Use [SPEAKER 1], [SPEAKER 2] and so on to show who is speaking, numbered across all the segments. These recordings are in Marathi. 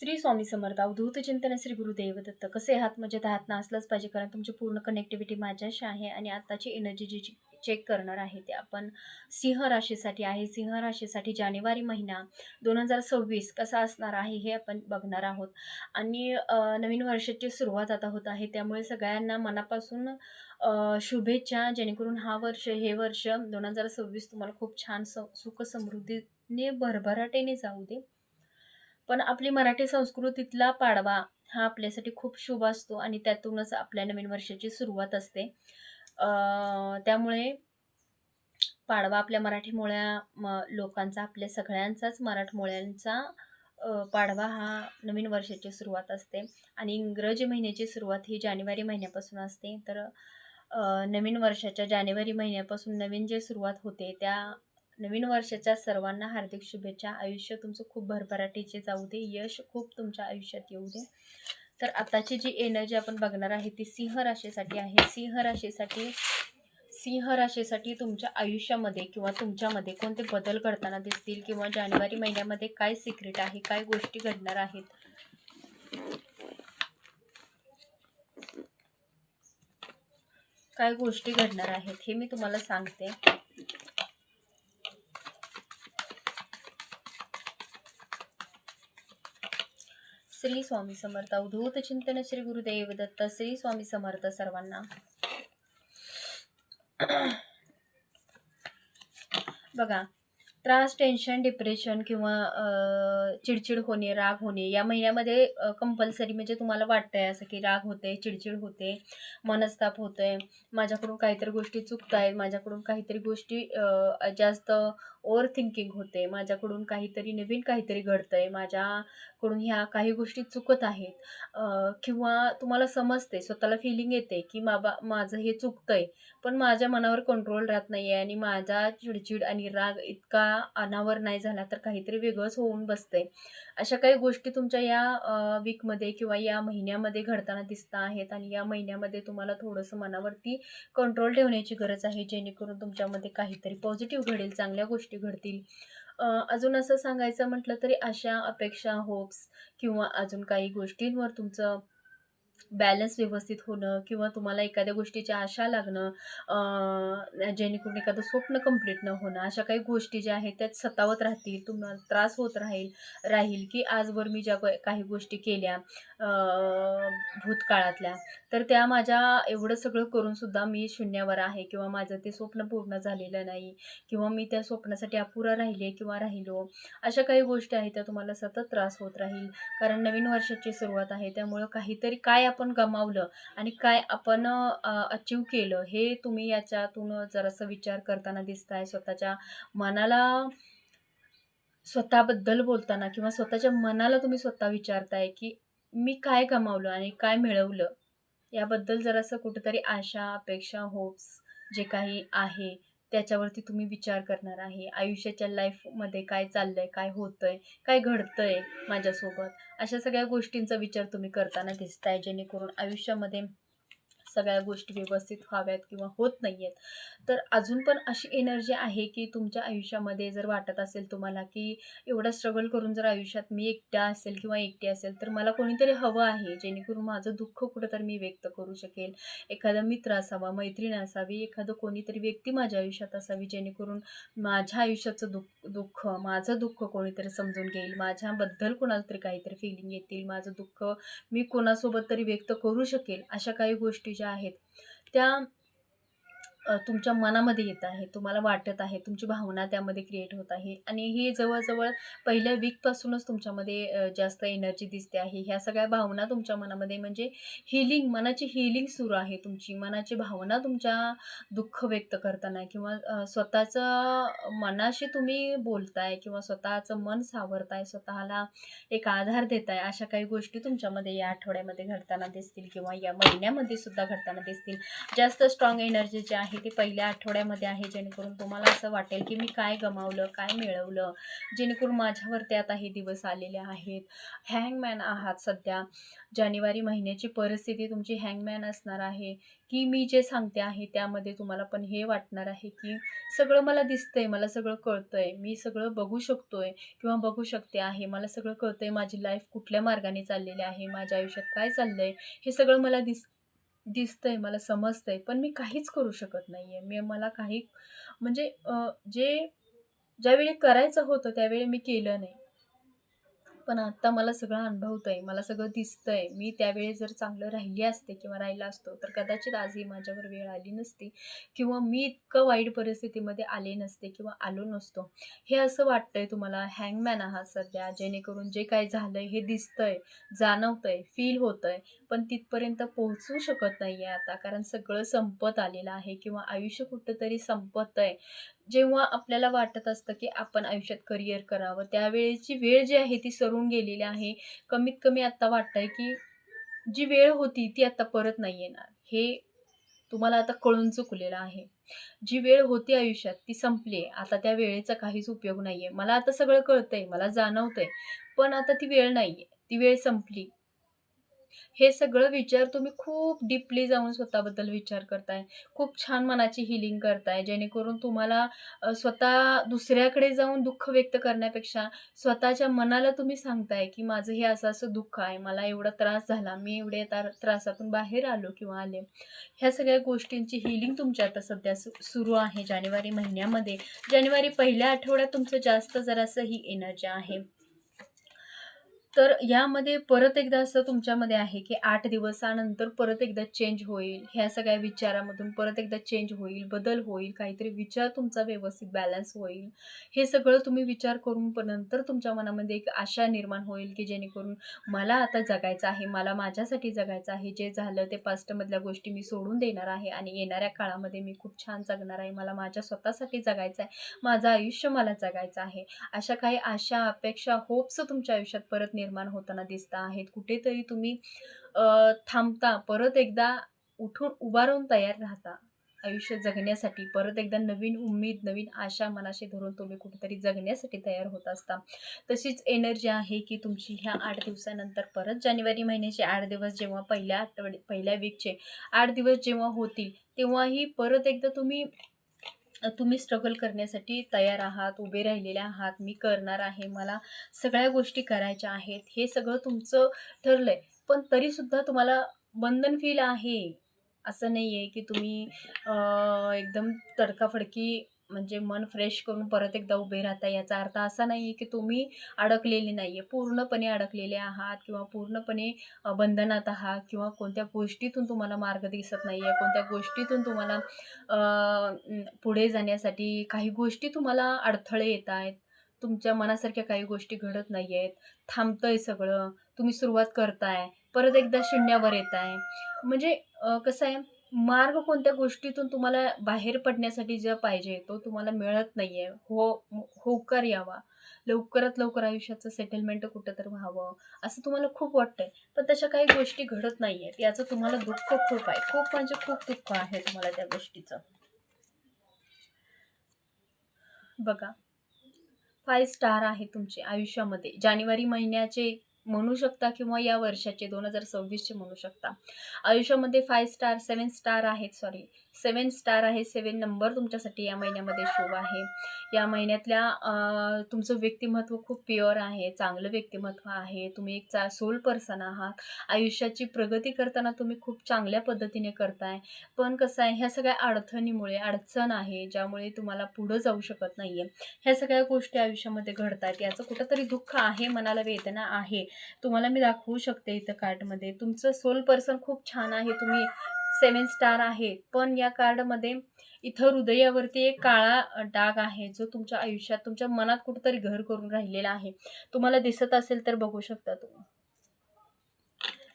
[SPEAKER 1] श्री स्वामी समर्थ अवधूत चिंतन श्री गुरुदेव दत्त कसे आहात? मजेत आहात ना? असलंच पाहिजे कारण तुमची पूर्ण कनेक्टिव्हिटी माझ्याशी आहे आणि आत्ताची एनर्जी जी चेक करणार आहे ते आपण सिंह राशीसाठी आहे. सिंह राशीसाठी जानेवारी महिना दोन हजार सव्वीस कसा असणार आहे हे आपण बघणार आहोत. आणि नवीन वर्षाची सुरुवात आता होत आहे त्यामुळे सगळ्यांना मनापासून शुभेच्छा जेणेकरून हा वर्ष हे वर्ष दोन हजार सव्वीस तुम्हाला खूप छान स सुख समृद्धीने भरभराटेने जाऊ दे. पण आपली मराठी संस्कृतीतला पाडवा हा आपल्यासाठी खूप शुभ असतो आणि त्यातूनच आपल्या नवीन वर्षाची सुरुवात असते. त्यामुळे पाडवा आपल्या मराठीमोळ्या म लोकांचा आपल्या सगळ्यांचाच मराठमोळ्यांचा पाडवा हा नवीन वर्षाची सुरुवात असते. आणि इंग्रजी महिन्याची सुरुवात ही जानेवारी महिन्यापासून असते. तर नवीन वर्षाच्या जानेवारी महिन्यापासून नवीन जे सुरुवात होते त्या नवीन वर्षाच्या सर्वांना हार्दिक शुभेच्छा. आयुष्य तुमचं खूप भरभराटीचे जाऊ दे. यश खूप तुमच्या आयुष्यात येऊ दे. तर आताची जी एनर्जी आपण बघणार आहे ती सिंह राशीसाठी आहे. सिंह राशीसाठी सिंह राशीसाठी तुमच्या आयुष्यामध्ये किंवा तुमच्यामध्ये कोणते बदल घडताना दिसतील किंवा जानेवारी महिन्यामध्ये काय सिक्रेट आहे काय गोष्टी घडणार आहेत? काय गोष्टी घडणार आहेत हे मी तुम्हाला सांगते. श्री स्वामी समर्थ अवधूत चिंतन श्री गुरुदेव दत्त श्री स्वामी समर्थ सर्वांना. बघा त्रास टेन्शन डिप्रेशन किंवा चिडचिड होणे राग होणे या महिन्यामध्ये कंपल्सरी म्हणजे तुम्हाला वाटतंय असं की राग होते चिडचिड होते मनस्ताप होतोय माझ्याकडून काहीतरी गोष्टी चुकत आहेत माझ्याकडून काहीतरी गोष्टी जास्त ओवर थिंकिंग होते. माझ्याकडून काहीतरी नवीन काहीतरी घडतंय. माझ्याकडून ह्या काही गोष्टी चुकत आहेत. किंवा तुम्हाला समजते स्वतःला फिलिंग येते की बाबा माझं हे चुकतंय पण माझ्या मनावर कंट्रोल राहत नाही आहे आणि माझा चिडचिड आणि राग इतका अनावर नाही झाला तर काहीतरी वेगळंच होऊन बसतंय. अशा काही गोष्टी तुमच्या या वीकमध्ये किंवा या महिन्यामध्ये घडताना दिसत आहेत आणि या महिन्यामध्ये तुम्हाला थोडंसं मनावरती कंट्रोल ठेवण्याची गरज आहे जेणेकरून तुमच्यामध्ये काहीतरी पॉझिटिव्ह घडेल चांगल्या गोष्टी घडतील. अजून असं सांगायचं म्हटलं तरी अशा अपेक्षा होप्स किंवा अजून काही गोष्टींवर तुमचं बॅलन्स व्यवस्थित होणं किंवा तुम्हाला एखाद्या गोष्टीची आशा लागणं जेणेकरून एखादं स्वप्न कंप्लीट न होणं अशा काही गोष्टी ज्या आहेत त्यात सतावत राहतील तुम्हाला त्रास होत राहील राहील की आजवर मी ज्या गो- काही गोष्टी केल्या भूतकाळातल्या तर त्या माझ्या एवढं सगळं करूनसुद्धा मी शून्यावर आहे किंवा माझं ते स्वप्न पूर्ण झालेलं नाही किंवा मी त्या स्वप्नासाठी अपुरा राहिले किंवा राहिलो अशा काही गोष्टी आहेत त्या तुम्हाला सतत त्रास होत राहील. कारण नवीन वर्षाची सुरुवात आहे त्यामुळं काहीतरी काय आपण गमावलं आणि काय आपण अचीव केलं हे तुम्ही याच्यातून जरासं विचार करताना दिसत आहे स्वतःच्या मनाला स्वतःबद्दल बोलताना किंवा स्वतःच्या मनाला तुम्ही स्वतः विचारताय की मी काय गमावलं आणि काय मिळवलं? याबद्दल जरासं कुठेतरी आशा अपेक्षा होप्स जे काही आहे त्याच्यावरती तुम्ही विचार करणार आहे. आयुष्याच्या लाईफमध्ये काय चाललंय काय होतंय काय घडतंय माझ्यासोबत? अशा सगळ्या गोष्टींचा विचार तुम्ही करताना दिसताय जेणेकरून आयुष्यामध्ये सगळ्या गोष्टी व्यवस्थित व्हाव्यात किंवा होत नाही आहेत तर अजून पण अशी एनर्जी आहे की तुमच्या आयुष्यामध्ये जर वाटत असेल तुम्हाला की एवढा स्ट्रगल करून जर आयुष्यात मी एकटा असेल किंवा एकटी असेल तर मला कोणीतरी हवं आहे जेणेकरून माझं दुःख कुठंतरी मी व्यक्त करू शकेल. एखादा मित्र असावा मैत्रीण असावी एखादं कोणीतरी व्यक्ती माझ्या आयुष्यात असावी जेणेकरून माझ्या आयुष्याचं दुःख दुःख माझं दुःख कोणीतरी समजून घेईल. माझ्याबद्दल कोणाला तरी काहीतरी फिलिंग येतील. माझं दुःख मी कोणासोबत तरी व्यक्त करू शकेल. अशा काही गोष्टी ज्या आहेत. त्या तुमच्या मनामध्ये येत आहे तुम्हाला वाटत आहे तुमची भावना त्यामध्ये क्रिएट होत आहे आणि ही जवळजवळ पहिल्या वीकपासूनच तुमच्यामध्ये जास्त एनर्जी दिसते आहे. ह्या सगळ्या भावना तुमच्या मनामध्ये म्हणजे हिलिंग मनाची हिलिंग सुरू आहे तुमची. मनाची भावना तुमच्या दुःख व्यक्त करताना किंवा स्वतःचं मनाशी तुम्ही बोलताय किंवा स्वतःचं मन सावरताय स्वतःला एक आधार देताय अशा काही गोष्टी तुमच्यामध्ये या आठवड्यामध्ये घडताना दिसतील किंवा या महिन्यामध्ये सुद्धा घडताना दिसतील. जास्त स्ट्रॉंग एनर्जी जी आहे ते पहिल्या आठवड्यामध्ये आहे जेणेकरून तुम्हाला असं वाटेल की मी काय गमावलं काय मिळवलं जेणेकरून माझ्यावरती आता हे दिवस आलेले आहेत. हँगमॅन आहात सध्या. जानेवारी महिन्याची परिस्थिती तुमची हँगमॅन असणार आहे की मी जे सांगते आहे त्यामध्ये तुम्हाला पण हे वाटणार आहे की सगळं मला दिसतंय मला सगळं कळतंय. मी सगळं बघू शकतोय किंवा बघू शकते आहे. मला सगळं कळतंय माझी लाईफ कुठल्या मार्गाने चाललेली आहे माझ्या आयुष्यात काय चाललंय हे सगळं मला दिस दिसतंय मला समजतंय पण मी काहीच करू शकत नाही आहे मी मला काही म्हणजे जे ज्यावेळी करायचं होतं त्यावेळी मी केलं नाही. पण आत्ता मला सगळं अनुभवतंय मला सगळं दिसतंय. मी त्यावेळी जर चांगलं राहिली असते किंवा राहिला असतो तर कदाचित आजही माझ्यावर वेळ आली नसती किंवा मी इतकं वाईट परिस्थितीमध्ये आले नसते किंवा आलो नसतो. हे असं वाटतंय तुम्हाला हँगमॅन आहात सध्या जेणेकरून जे काय झालंय हे दिसतंय जाणवतंय फील होतंय. पण तिथपर्यंत पोहोचू शकत नाही आहे आता. कारण सगळं संपत आलेलं आहे किंवा आयुष्य कुठंतरी संपत आहे जेव्हा आपल्याला वाटत असतं की आपण आयुष्यात करिअर करावं त्यावेळेची वेळ जी आहे ती सरून गेलेली आहे. कमीत कमी आत्ता वाटतंय की जी वेळ होती ती आत्ता परत नाही येणार. हे तुम्हाला आता कळून चुकलेलं आहे. जी वेळ होती आयुष्यात ती संपली आहे. आता त्या वेळेचा काहीच उपयोग नाही आहे मला आता सगळं कळतंय मला जाणवतंय. पण आता ती वेळ नाही आहे ती वेळ संपली. हे सगळं विचार तुम्ही खूप डीपली जाऊन स्वतःबद्दल विचार करताय. खूप छान मनाची हिलिंग करताय. जेणेकरून तुम्हाला स्वतः दुसऱ्याकडे जाऊन दुःख व्यक्त करण्यापेक्षा स्वतःच्या मनाला तुम्ही सांगताय की माझं हे असं असं दुःख आहे. मला एवढा त्रास झाला. मी एवढे तार त्रासातून बाहेर आलो किंवा आले. ह्या सगळ्या गोष्टींची हिलिंग तुमच्या आता सध्या सु सुरू आहे जानेवारी महिन्यामध्ये. जानेवारी पहिल्या आठवड्यात तुमचं जास्त जरासं ही एनर्जी आहे. तर यामध्ये परत एकदा असं तुमच्यामध्ये आहे की आठ दिवसानंतर परत एकदा चेंज होईल ह्या सगळ्या विचारामधून परत एकदा चेंज होईल बदल होईल काहीतरी विचार तुमचा व्यवस्थित बॅलन्स होईल. हे सगळं तुम्ही विचार करून पण नंतर तुमच्या मनामध्ये एक आशा निर्माण होईल की जेणेकरून मला आता जगायचं आहे मला माझ्यासाठी जगायचं आहे जे झालं ते पास्टमधल्या गोष्टी मी सोडून देणार आहे आणि येणाऱ्या काळामध्ये मी खूप छान जगणार आहे मला माझ्या स्वतःसाठी जगायचं आहे माझं आयुष्य मला जगायचं आहे. अशा काही आशा अपेक्षा होप्स तुमच्या आयुष्यात परत निर्माण होताना दिसत आहेत. कुठेतरी तुम्ही थांबता परत एकदा उठून उभारून तयार राहता. आयुष्य जगण्यासाठी परत एकदा नवीन उमेद नवीन आशा मनाशी धरून तुम्ही कुठेतरी जगण्यासाठी तयार होत असता. तशीच एनर्जी आहे की तुमची ह्या आठ दिवसानंतर परत जानेवारी महिन्याचे आठ दिवस जेव्हा पहिल्या आठवडे पहिल्या वीकचे आठ दिवस जेव्हा होतील तेव्हाही परत एकदा तुम्ही तुम्ही स्ट्रगल करण्यासाठी तयार आहात उभे राहिलेले आहात मी करणार आहे मला सगळ्या गोष्टी करायच्या आहेत हे सगळं तुमचं ठरलं आहे पण तरीसुद्धा तुम्हाला बंधन फील आहे. असं नाही आहे की तुम्ही एकदम तडकाफडकी म्हणजे मन फ्रेश करून परत एकदा उभे राहता याचा अर्थ असा नाही आहे की तुम्ही अडकलेले नाही आहे. पूर्णपणे अडकलेले आहात किंवा पूर्णपणे बंधनात आहात किंवा कोणत्या गोष्टीतून तुम्हाला मार्ग दिसत नाही आहे कोणत्या गोष्टीतून तुम्हाला पुढे जाण्यासाठी काही गोष्टी तुम्हाला अडथळे येत आहेत. तुमच्या मनासारख्या काही गोष्टी घडत नाही आहेत. थांबतंय सगळं. तुम्ही सुरुवात करताय. परत एकदा शून्यावर येत आहे म्हणजे कसं आहे? मार्ग कोणत्या गोष्टीतून तुम्हाला बाहेर पडण्यासाठी जे पाहिजे तो तुम्हाला मिळत नाही आहे हो होकार यावा. लवकरात लवकर आयुष्याचं सेटलमेंट कुठं तर व्हावं असं तुम्हाला खूप वाटतंय. पण तशा काही गोष्टी घडत नाही आहेत याचं तुम्हाला दुःख खूप आहे. खूप म्हणजे खूप दुःख आहे तुम्हाला त्या गोष्टीचं. बघा. फाय स्टार आहे तुमचे आयुष्यामध्ये. जानेवारी महिन्याचे म्हणू शकता किंवा या वर्षाचे दोन हजार सव्वीसचे म्हणू शकता. आयुष्यामध्ये फाय स्टार सेवन स्टार आहेत सॉरी सेवन स्टार आहे सेवन नंबर तुमच्यासाठी या महिन्यामध्ये शुभ आहे. या महिन्यातल्या तुमचं व्यक्तिमत्व खूप प्युअर आहे चांगलं व्यक्तिमत्व आहे. तुम्ही एक चा सोल पर्सन आहात. आयुष्याची प्रगती करताना तुम्ही खूप चांगल्या पद्धतीने करताय. पण कसं आहे ह्या सगळ्या अडचणीमुळे अडचण आहे ज्यामुळे तुम्हाला पुढं जाऊ शकत नाही आहे ह्या सगळ्या गोष्टी आयुष्यामध्ये घडत आहेत याचं कुठंतरी दुःख आहे मनाला वेदना आहे. तुम्हाला मी दाखवू शकते इथं कार्डमध्ये तुमचं सोल पर्सन खूप छान आहे. तुम्ही सेवन स्टार आहे. पण या कार्डमध्ये इथं हृदयावरती एक काळा डाग आहे जो तुमच्या आयुष्यात तुमच्या मनात कुठंतरी घर करून राहिलेला आहे. तुम्हाला दिसत असेल तर बघू शकता तुम्ही.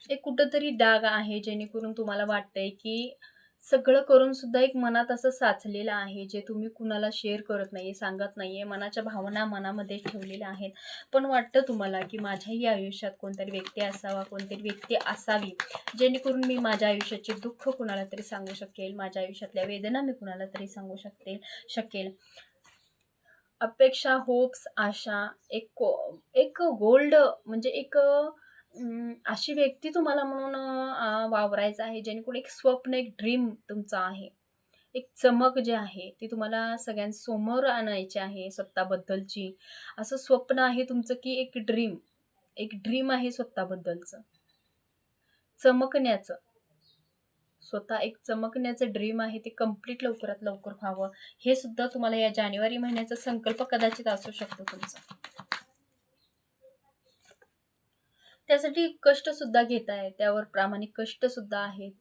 [SPEAKER 1] एक कुठंतरी डाग आहे जेणेकरून तुम्हाला वाटतंय की सगळं करून सुद्धा एक मनात असं साचलेलं आहे जे तुम्ही कुणाला शेअर करत नाही आहे सांगत नाही आहे मनाच्या भावना मनामध्ये ठेवलेल्या आहेत. पण वाटतं तुम्हाला की माझ्याही आयुष्यात कोणतरी व्यक्ती असावा कोणतरी व्यक्ती असावी जेणेकरून मी माझ्या आयुष्याचे दुःख कुणाला तरी सांगू शकेल माझ्या आयुष्यातल्या वेदना मी कुणाला तरी सांगू शकते शकेल. अपेक्षा होप्स आशा एक को- एक गोल्ड म्हणजे एक अं, अशी व्यक्ती तुम्हाला म्हणून वावरायचं आहे जेणेकरून एक स्वप्न एक ड्रीम तुमचं आहे. एक चमक जे आहे ती तुम्हाला सगळ्यांसमोर आणायची आहे स्वतःबद्दलची. असं स्वप्न आहे तुमचं की एक ड्रीम एक ड्रीम आहे स्वतःबद्दलचं. चमकण्याचं. स्वतः एक चमकण्याचं ड्रीम आहे ते कंप्लीट लवकरात लवकर व्हावं. हे सुद्धा तुम्हाला या जानेवारी महिन्याचा संकल्प कदाचित असू शकतो तुमचा. त्यासाठी कष्ट सुद्धा आहे त्यावर प्रामाणिक कष्ट सुद्धा आहेत.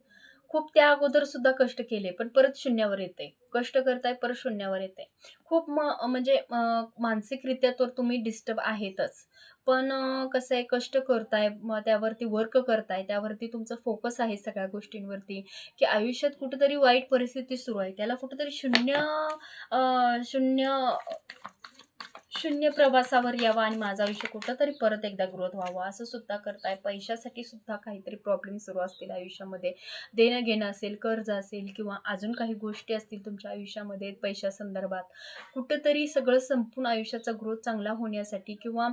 [SPEAKER 1] खूप त्या अगोदर सुद्धा कष्ट केले पण परत शून्यावर येते. कष्ट करताय परत शून्यावर येते. खूप म म्हणजे मानसिकरित्या तर तुम्ही डिस्टर्ब आहेतच. पण कसं आहे कष्ट करताय मग त्यावरती वर्क करताय त्यावरती तुमचं फोकस आहे सगळ्या गोष्टींवरती की आयुष्यात कुठेतरी वाईट परिस्थिती सुरू आहे. त्याला कुठेतरी शून्य शून्य शून्य प्रवासावर यावा आणि माझं आयुष्य कुठंतरी परत एकदा ग्रोथ व्हावा असं सुद्धा करताय. पैशासाठी सुद्धा काहीतरी प्रॉब्लेम सुरू असतील आयुष्यामध्ये. देणं घेणं असेल कर्ज असेल किंवा अजून काही गोष्टी असतील तुमच्या आयुष्यामध्ये पैशासंदर्भात. कुठंतरी सगळं संपूर्ण आयुष्याचा ग्रोथ चांगला होण्यासाठी किंवा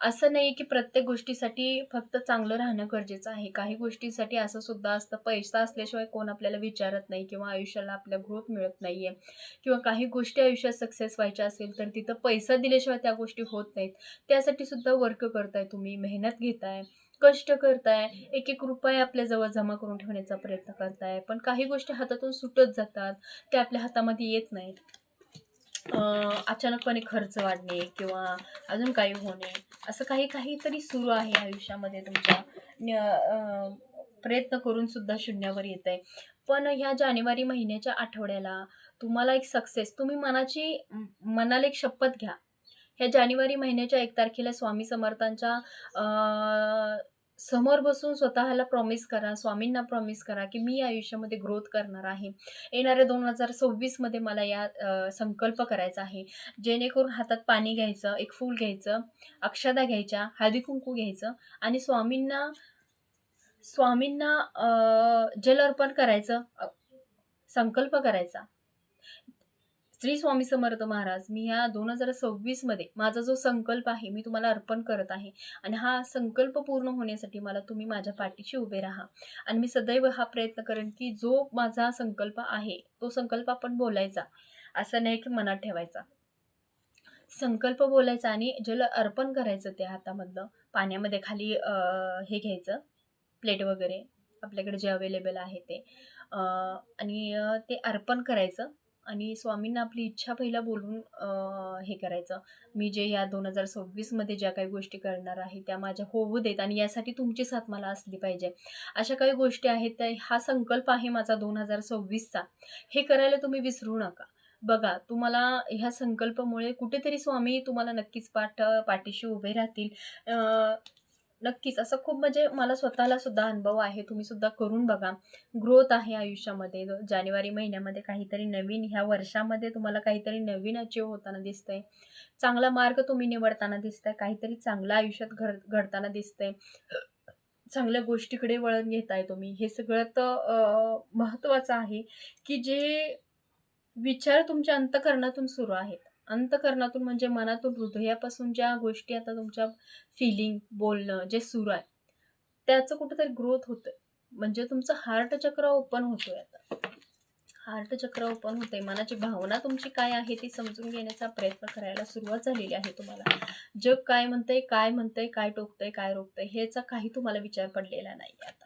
[SPEAKER 1] असं नाही की प्रत्येक गोष्टीसाठी फक्त चांगलं राहणं गरजेचं आहे. काही गोष्टीसाठी असं सुद्धा असतं पैसा असल्याशिवाय कोण आपल्याला विचारत नाही किंवा आयुष्याला आपल्या ग्रोथ मिळत नाही आहे किंवा काही गोष्टी आयुष्यात सक्सेस व्हायच्या असेल तर तिथं पैसा दिल्याशिवाय त्या गोष्टी होत नाहीत. त्यासाठी सुद्धा वर्क करताय तुम्ही मेहनत घेताय कष्ट करताय एक एक रुपये आपल्याजवळ जमा करून ठेवण्याचा प्रयत्न करताय. पण काही गोष्टी हातातून सुटत जातात त्या आपल्या हातामध्ये येत नाहीत. अचानकपणे खर्च वाढणे किंवा अजून काही होणे असं काही काहीतरी सुरू आहे आयुष्यामध्ये तुमच्या? न- प्रयत्न करून सुद्धा शून्यावर येत आहे. पण ह्या जानेवारी महिन्याच्या आठवड्याला तुम्हाला एक सक्सेस तुम्ही मनाची मनाला एक शपथ घ्या. ह्या जानेवारी महिन्याच्या एक तारखेला स्वामी समर्थांच्या समोर बसून स्वतःला प्रॉमिस करा स्वामींना प्रॉमिस करा की मी आयुष्यामध्ये ग्रोथ करणार आहे. येणाऱ्या दोन हजार सव्वीसमध्ये मला या संकल्प करायचा आहे. जेणेकरून हातात पाणी घ्यायचं एक फूल घ्यायचं अक्षदा घ्यायच्या हळदी कुंकू घ्यायचं आणि स्वामींना स्वामींना जल अर्पण करायचं संकल्प करायचा. श्री स्वामी समर्थ महाराज मी ह्या दोन हजार सव्वीसमध्ये माझा जो संकल्प आहे मी तुम्हाला अर्पण करत आहे आणि हा संकल्प पूर्ण होण्यासाठी मला तुम्ही माझ्या पाठीशी उभे राहा. आणि मी सदैव हा प्रयत्न करेन की जो माझा संकल्प आहे तो संकल्प आपण बोलायचा असं नाही की मनात ठेवायचा. संकल्प बोलायचा आणि जल अर्पण करायचं त्या हातामधलं पाण्यामध्ये खाली हे घ्यायचं प्लेट वगैरे आपल्याकडे जे अवेलेबल आहे ते आणि ते अर्पण करायचं. आणि स्वामींना आपली इच्छा पहिला बोलून हे करायचं. मी जे या दोन हजार सव्वीसमध्ये ज्या काही गोष्टी करणार आहे त्या माझ्या होऊ देत आणि यासाठी तुमची साथ मला असली पाहिजे. अशा काही गोष्टी आहेत त्या हा संकल्प आहे माझा दोन हजार सव्वीसचा. हे करायला तुम्ही विसरू नका. बघा तुम्हाला ह्या संकल्पामुळे कुठेतरी स्वामी तुम्हाला नक्कीच पाठ पाठीशी उभे राहतील. नक्कीच. असं खूप म्हणजे मला स्वतःला सुद्धा अनुभव आहे. तुम्ही सुद्धा करून बघा. ग्रोथ आहे आयुष्यामध्ये. जानेवारी महिन्यामध्ये काहीतरी नवीन ह्या वर्षामध्ये तुम्हाला काहीतरी नवीन अचीव होताना दिसतंय. चांगला मार्ग तुम्ही निवडताना दिसतंय. काहीतरी चांगलं आयुष्यात घड घडताना दिसतंय. चांगल्या गोष्टीकडे वळण घेताय तुम्ही. हे सगळं तर महत्त्वाचं आहे की जे विचार तुमच्या अंतकरणातून सुरू आहेत. अंतकरणातून म्हणजे मनातून हृदयापासून ज्या गोष्टी आता तुमच्या फिलिंग बोलणं जे सुरू आहे त्याचं कुठंतरी ग्रोथ होतं म्हणजे तुमचं हार्ट चक्र ओपन होतोय आता. हार्ट चक्र ओपन होतंय. मनाची भावना तुमची काय आहे ती समजून घेण्याचा प्रयत्न करायला सुरुवात झालेली आहे तुम्हाला. जग काय म्हणतंय काय म्हणतंय काय टोकतंय काय रोखतंय ह्याचा काही तुम्हाला विचार पडलेला नाही आता.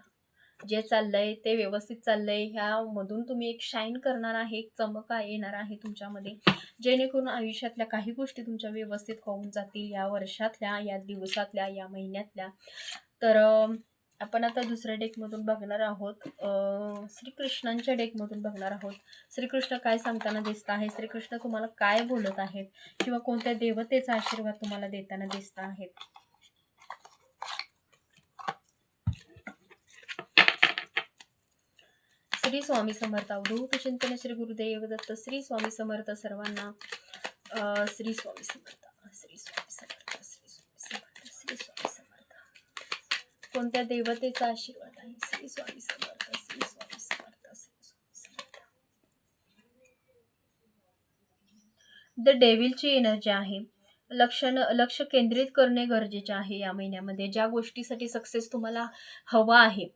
[SPEAKER 1] जे चाललंय ते व्यवस्थित चाललंय. ह्यामधून तुम्ही एक शाईन करणार आहे एक चमका येणार आहे तुमच्यामध्ये. जेणेकरून आयुष्यातल्या काही गोष्टी तुमच्या व्यवस्थित होऊन जातील या वर्षातल्या या दिवसातल्या या महिन्यातल्या. तर आपण आता दुसऱ्या डेकमधून बघणार आहोत. श्रीकृष्णांच्या डेकमधून बघणार आहोत. श्रीकृष्ण काय सांगताना दिसत आहे? श्रीकृष्ण तुम्हाला काय बोलत आहेत? किंवा कोणत्या देवतेचा आशीर्वाद तुम्हाला देताना दिसत आहेत? श्री स्वामी समर्थ. अवधूत चिंतन श्री गुरुदेव दत्त. श्री स्वामी समर्थ सर्वांना श्री स्वामी समर्थ श्री स्वामी समर्थ श्री स्वामी समर्थ श्री स्वामी समर्थ. कोणत्या देवतेचा आशीर्वाद आहे? श्री स्वामी समर्थ श्री स्वामी समर्थ श्री स्वामी समर्थ. द डेव्हिलची एनर्जी आहे. लक्षण लक्ष केंद्रित करणे गरजेचे आहे या महिन्यामध्ये. ज्या गोष्टीसाठी सक्सेस तुम्हाला हवा आहे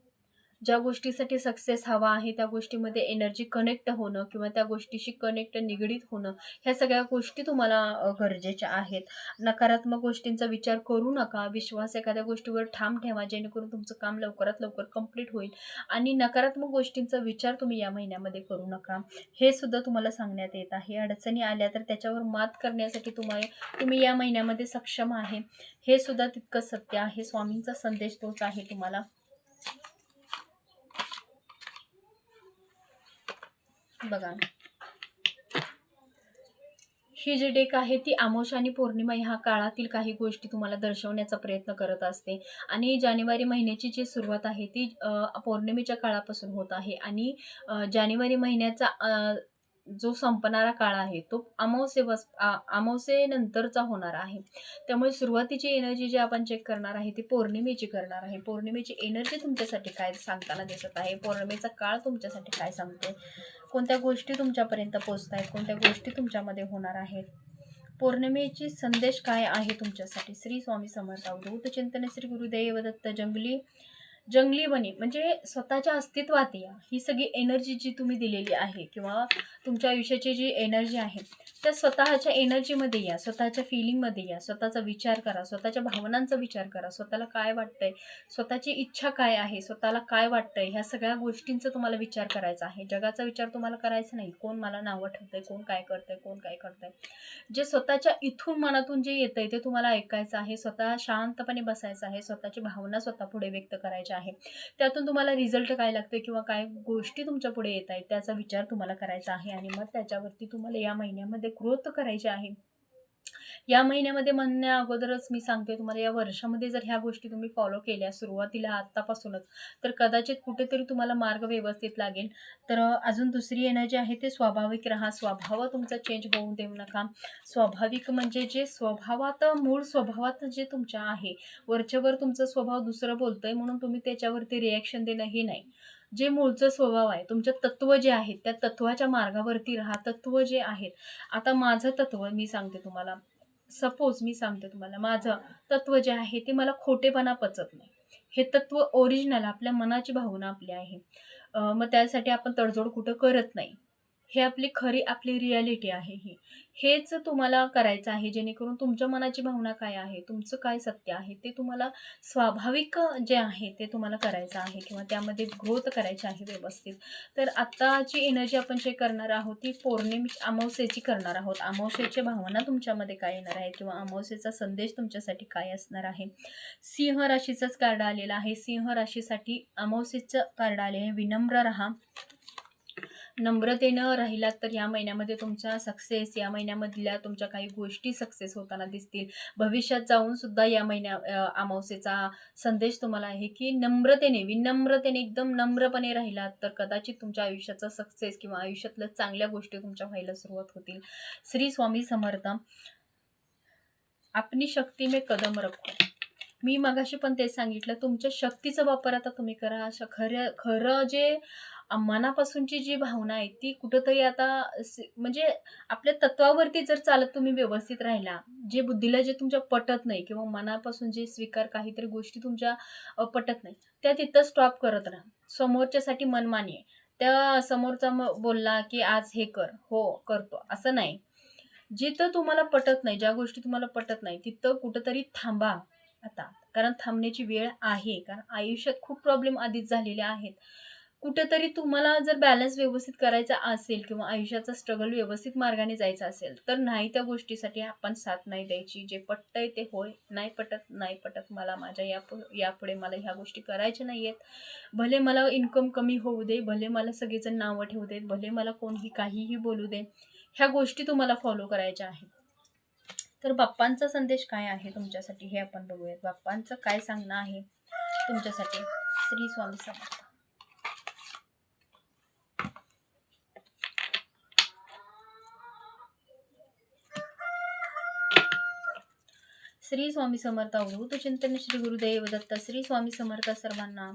[SPEAKER 1] ज्या गोष्टीसाठी सक्सेस हवा आहे त्या गोष्टीमध्ये एनर्जी कनेक्ट होणं किंवा त्या गोष्टीशी कनेक्ट निगडीत होणं ह्या सगळ्या गोष्टी तुम्हाला गरजेच्या आहेत. नकारात्मक गोष्टींचा विचार करू नका. विश्वास एखाद्या गोष्टीवर ठाम ठेवा जेणेकरून तुमचं काम लवकरात लवकर कंप्लीट होईल. आणि नकारात्मक गोष्टींचा विचार तुम्ही या महिन्यामध्ये करू नका. हे सुद्धा तुम्हाला सांगण्यात येत आहे. अडचणी आल्या तर त्याच्यावर मात करण्यासाठी तुम्हाला तुम्ही या महिन्यामध्ये सक्षम आहे. हे सुद्धा तितकं सत्य आहे. स्वामींचा संदेश तोच आहे तुम्हाला. बघा. ही जी डेक आहे ती आमोश आणि पौर्णिमा ह्या काळातील काही गोष्टी तुम्हाला दर्शवण्याचा प्रयत्न करत असते. आणि जानेवारी महिन्याची जी सुरुवात आहे ती पौर्णिमेच्या काळापासून होत आहे. आणि जानेवारी महिन्याचा जो संपणारा काळ आहे तो अमावस्येपास आ- अमावस्येनंतरचा होणार आहे. त्यामुळे सुरुवातीची एनर्जी जी आपण चेक करणार आहे ती पौर्णिमेची करणार आहे. पौर्णिमेची एनर्जी तुमच्यासाठी काय सांगताना दिसत आहे? पौर्णिमेचा काळ तुमच्यासाठी काय सांगते कोणत्या गोष्टी तुमच्यापर्यंत पोचत आहेत कोणत्या गोष्टी तुमच्यामध्ये होणार आहेत? पौर्णिमेची संदेश काय आहे तुमच्यासाठी? श्री स्वामी समर्थ अवधूत चिंतन श्री गुरुदेव दत्त जंगली जंगली बनी म्हणजे स्वतःच्या अस्तित्वात या. ही सगळी एनर्जी जी तुम्ही दिलेली आहे किंवा तुमच्या आयुष्याची जी एनर्जी आहे त्या स्वतःच्या एनर्जीमध्ये या स्वतःच्या फिलिंगमध्ये या स्वतःचा विचार करा स्वतःच्या भावनांचा विचार करा स्वतःला काय वाटतंय स्वतःची इच्छा काय आहे स्वतःला काय वाटतंय ह्या सगळ्या गोष्टींचा तुम्हाला विचार करायचा आहे. जगाचा विचार तुम्हाला करायचा नाही. कोण मला नावं ठेवतंय कोण काय करतंय कोण काय करतंय. जे स्वतःच्या इथून मनातून जे येतंय ते तुम्हाला ऐकायचं आहे स्वतः शांतपणे बसायचं आहे स्वतःची भावना स्वतः पुढे व्यक्त करायच्या आहे त्यातून तुम्हाला रिझल्ट काय लागतोय किंवा काय गोष्टी तुमच्यापुढे येत आहेत त्याचा विचार तुम्हाला करायचा आहे आणि मग त्याच्यावरती तुम्हाला या महिन्यामध्ये ग्रोथ करायची आहे. या महिन्यामध्ये म्हणण्या अगोदरच मी सांगते तुम्हाला या वर्षामध्ये जर ह्या गोष्टी तुम्ही फॉलो केल्या सुरुवातीला आत्तापासूनच तर कदाचित कुठेतरी तुम्हाला मार्ग व्यवस्थित लागेल. तर अजून दुसरी एनर्जी आहे ते स्वाभाविक राहा. स्वभाव तुमचा चेंज होऊ देऊ नका. स्वाभाविक म्हणजे जे स्वभावात मूळ स्वभावात जे तुमच्या आहे वरच्यावर तुमचा स्वभाव दुसरं बोलतंय म्हणून तुम्ही त्याच्यावरती रिॲक्शन देणं हे नाही. जे मूळचं स्वभाव आहे तुमच्या तत्व जे आहेत त्या तत्वाच्या मार्गावरती राहा तत्व जे आहेत. आता माझं तत्व मी सांगते तुम्हाला. सपोज मी सांगते तुम्हाला माझं तत्व जे आहे ते मला खोटेपणा पचत नाही. हे तत्व ओरिजिनल आपल्या मनाची भावना आपली आहे. मग त्यासाठी आपण तडजोड कुठं करत नाही. हे आपली खरी आपली रियालिटी आहे ही. हेच तुम्हाला करायचं आहे जेणेकरून तुमच्या मनाची भावना काय आहे तुमचं काय सत्य आहे ते तुम्हाला स्वाभाविक जे आहे ते तुम्हाला करायचं आहे किंवा त्यामध्ये ग्रोथ करायची आहे व्यवस्थित. तर आत्ताची एनर्जी आपण जे करणार आहोत ती पौर्णिमी अमावस्येची करणार आहोत. अमावस्येची भावना तुमच्यामध्ये काय येणार आहे किंवा अमावस्येचा संदेश तुमच्यासाठी काय असणार आहे? सिंह राशीचंच कार्ड आलेलं आहे. सिंह राशीसाठी अमावस्येचं कार्ड आले आहे. विनम्र राहा. नम्रतेनं राहिलात तर या महिन्यामध्ये तुमचा सक्सेस या महिन्यामधल्या तुमच्या काही गोष्टी सक्सेस होताना दिसतील. भविष्यात जाऊन सुद्धा या महिन्या अमावस्येचा संदेश तुम्हाला आहे की नम्रतेने विनम्रतेने एकदम नम्रपणे राहिलात तर कदाचित तुमच्या आयुष्याचा सक्सेस किंवा आयुष्यातल्या चांगल्या गोष्टी तुमच्या व्हायला सुरुवात होतील. श्री स्वामी समर्थ आपली शक्ती मे कदम रखो. मी मगाशी पण तेच सांगितलं तुमच्या शक्तीचा वापर आता तुम्ही करा. अशा खरं खरं जे मनापासूनची जी भावना आहे ती कुठंतरी आता म्हणजे आपल्या तत्वावरती जर चालत तुम्ही व्यवस्थित राहिला जे बुद्धीला जे तुमच्या पटत नाही किंवा मनापासून जे स्वीकार काहीतरी गोष्टी तुमच्या पटत नाही त्या तिथं स्टॉप करत राहा. समोरच्यासाठी मनमानी आहे. त्या समोरचा म- बोलला की आज हे कर हो करतो असं नाही. जिथं तुम्हाला पटत नाही ज्या गोष्टी तुम्हाला पटत नाही तिथं कुठंतरी थांबा आता. कारण थांबण्याची वेळ आहे कारण आयुष्यात खूप प्रॉब्लेम आधीच झालेले आहेत. कुठेतरी तुम्हाला जर बॅलन्स व्यवस्थित करायचा असेल किंवा आयुष्याचा स्ट्रगल व्यवस्थित मार्गाने जायचा असेल तर नाही त्या गोष्टीसाठी आपण साथ नाही द्यायची. जे पटतंय ते होय नाही पटत नाही पटत मला माझ्या या यापुढे मला ह्या गोष्टी करायच्या नाही आहेत भले मला इन्कम कमी होऊ दे भले मला सगळेजण नावं ठेवू देत भले मला कोणीही काहीही बोलू दे ह्या गोष्टी तुम्हाला फॉलो करायच्या आहेत. तर बाप्पांचा संदेश काय आहे तुमच्यासाठी? हे आपण बघूयात. बाप्पांचं काय सांगणं आहे तुमच्यासाठी? श्री स्वामी समर्थ. श्री स्वामी समर्थ अवधूत चिंतन श्री गुरुदेव दत्त श्री स्वामी समर्थ सर्वांना.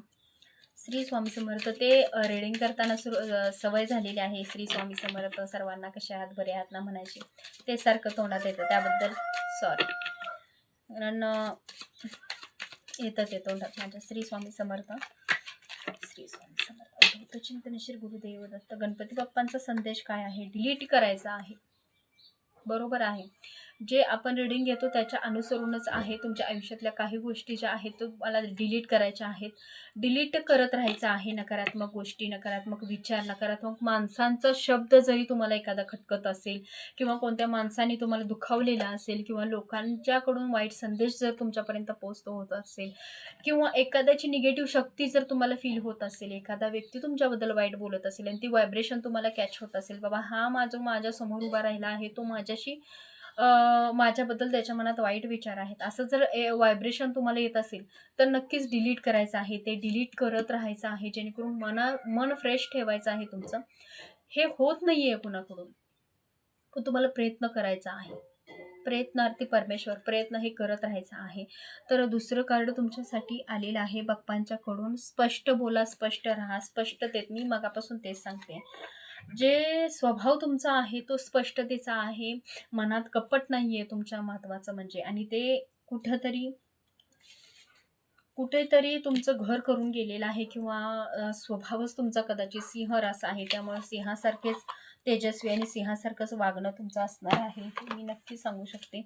[SPEAKER 1] श्री स्वामी समर्थ ते रीडिंग करताना सुरू सवय झालेली आहे. श्री स्वामी समर्थ सर्वांना कसे आहात बरे आहात ना म्हणायचे. ते सारखं तोंडात येतं. त्याबद्दल सॉरी कारण येतं ते तोंडात माझ्या. श्री स्वामी समर्थ. श्री स्वामी समर्थ अवधूत चिंतन श्री गुरुदेव दत्त. गणपती बाप्पांचा संदेश काय आहे? डिलीट करायचा आहे. बरोबर आहे. जे आपण रिडिंग घेतो त्याच्या अनुसरूनच आहे तुमच्या आयुष्यातल्या काही गोष्टी ज्या आहेत तो मला डिलीट करायच्या आहेत. डिलीट करत राहायचं आहे नकारात्मक गोष्टी नकारात्मक विचार नकारात्मक माणसांचा शब्द जरी तुम्हाला एखादा खटकत असेल किंवा कोणत्या माणसाने तुम्हाला दुखावलेला असेल किंवा लोकांच्याकडून वाईट संदेश जर तुमच्यापर्यंत पोचतो होत असेल किंवा एखाद्याची निगेटिव्ह शक्ती जर तुम्हाला फील होत असेल एखादा व्यक्ती तुमच्याबद्दल वाईट बोलत असेल आणि ती व्हायब्रेशन तुम्हाला कॅच होत असेल बाबा हा माझा माझ्यासमोर उभा राहिला आहे तो माझ्याशी माझ्याबद्दल त्याच्या मनात वाईट विचार आहेत. असं जर व्हायब्रेशन तुम्हाला येत असेल तर नक्कीच डिलीट करायचं आहे. ते डिलीट करत राहायचं आहे. जेणेकरून मना मन फ्रेश ठेवायचं आहे तुमचं. हे होत नाही आहे कुणाकडून. पण तुम्हाला प्रयत्न करायचा आहे. प्रयत्नार्थी परमेश्वर प्रयत्न हे करत राहायचा आहे. तर दुसरं कार्ड तुमच्यासाठी आलेलं आहे. बाप्पांच्याकडून स्पष्ट बोला स्पष्ट राहा स्पष्टतेत मी मगापासून तेच सांगते. जे स्वभाव तुमचा आहे तो स्पष्टतेचा आहे. मनात कपट नाही आहे तुमच्या महत्त्वाचं म्हणजे. आणि ते कुठंतरी कुठेतरी तुमचं घर करून गेलेलं आहे किंवा स्वभावच तुमचा कदाचित सिंह असा आहे. त्यामुळे सिंहासारखेच तेजस्वी आणि सिंहासारखंच वागणं तुमचं असणार आहे हे मी नक्की सांगू शकते.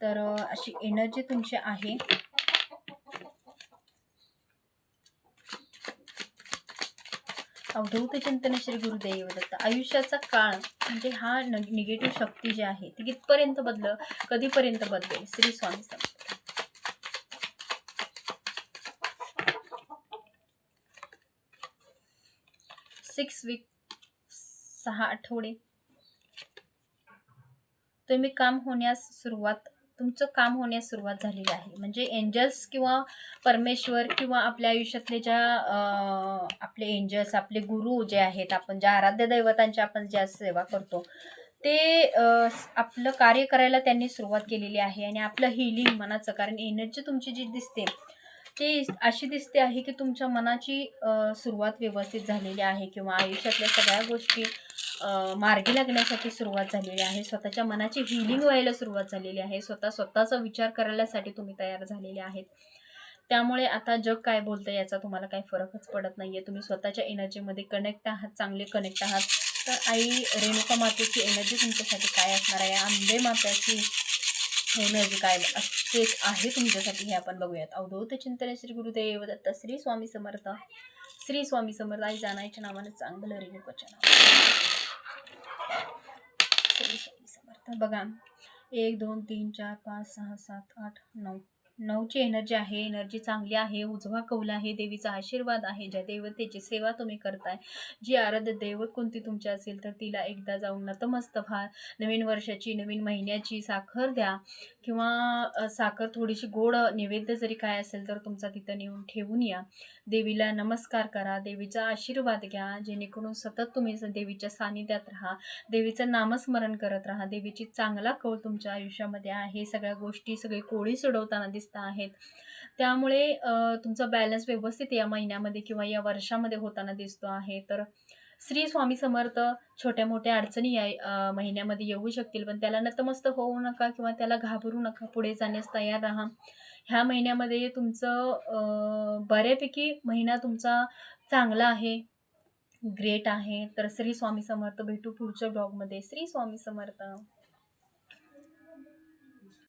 [SPEAKER 1] तर अशी एनर्जी तुमची आहे. अवधूत चिंतन श्री गुरुदेव दत्त आयुष्याचा काळ म्हणजे हा निगेटिव्ह शक्ती जी आहे ती कितपर्यंत बदल कधीपर्यंत बदलेल? श्री स्वामी समर्थ. सिक्स वीक सहा आठवडे. तुम्ही काम होण्यास सुरुवात तुमचं काम होण्यास सुरुवात झालेली आहे. म्हणजे एंजल्स किंवा परमेश्वर किंवा आपल्या आयुष्यातले ज्या आपले एंजल्स आपले गुरु जे आहेत आपण ज्या आराध्य दैवतांची आपण ज्या सेवा करतो ते आपलं कार्य करायला त्यांनी सुरुवात केलेली आहे आणि आपलं हिलिंग मनाचं कारण एनर्जी तुमची जी दिसते ती अशी दिसते आहे की तुमच्या मनाची सुरुवात व्यवस्थित झालेली आहे किंवा आयुष्यातल्या सगळ्या गोष्टी मार्गी लागण्यासाठी सुरुवात झालेली आहे स्वतःच्या मनाची हिलिंग व्हायला सुरुवात झालेली आहे स्वतः स्वतःचा विचार करायलासाठी तुम्ही तयार झालेले आहेत. त्यामुळे आता जग काय बोलतं याचा तुम्हाला काही फरकच पडत नाही आहे तुम्ही स्वतःच्या एनर्जीमध्ये कनेक्ट आहात चांगले कनेक्ट आहात. तर आई रेणुका मातेची एनर्जी तुमच्यासाठी काय असणार आहे? आंबे मात्याची एनर्जी काय तेच आहे तुमच्यासाठी हे आपण बघूयात. अवधूत चिंतन श्री गुरुदेव दत्त श्री स्वामी समर्थ. श्री स्वामी समर्थ आई जाणायच्या नावाने चांगलं रेणुकाच्या नावानं. श्री स्वामी समर्थ. बघा एक दोन तीन चार पाच सहा सात आठ नऊ. नऊची एनर्जी आहे एनर्जी चांगली आहे उजवा कौल आहे देवीचा आशीर्वाद आहे ज्या देवतेची सेवा तुम्ही करताय जी आराध्य दैवत कोणती तुमची असेल तर तिला एकदा जाऊन नतमस्त व्हा. नवीन वर्षाची नवीन महिन्याची साखर द्या. किंवा साखर थोडीशी गोड नैवेद्य जरी काय असेल तर तुमचा तिथं नेऊन ठेवून या. देवीला नमस्कार करा देवीचा आशीर्वाद घ्या जेणेकरून सतत तुम्ही देवीच्या सानिध्यात राहा. देवीचं नामस्मरण करत राहा. देवीची चांगला कौल तुमच्या आयुष्यामध्ये आहे. सगळ्या गोष्टी सगळी कोळी सोडवताना दिसत आहेत. त्यामुळे तुमचा बॅलन्स व्यवस्थित या महिन्यामध्ये किंवा या वर्षामध्ये होताना दिसतो आहे. तर श्री स्वामी समर्थ छोट्या मोठ्या अडचणी या महिन्यामध्ये येऊ शकतील पण त्याला नतमस्त होऊ नका किंवा त्याला घाबरू नका. पुढे जाण्यास तयार राहा. ह्या महिन्यामध्ये तुमचं बऱ्यापैकी महिना तुमचा चांगला आहे ग्रेट आहे. तर श्री स्वामी समर्थ भेटू पुढच्या ब्लॉगमध्ये श्री स्वामी समर्थ.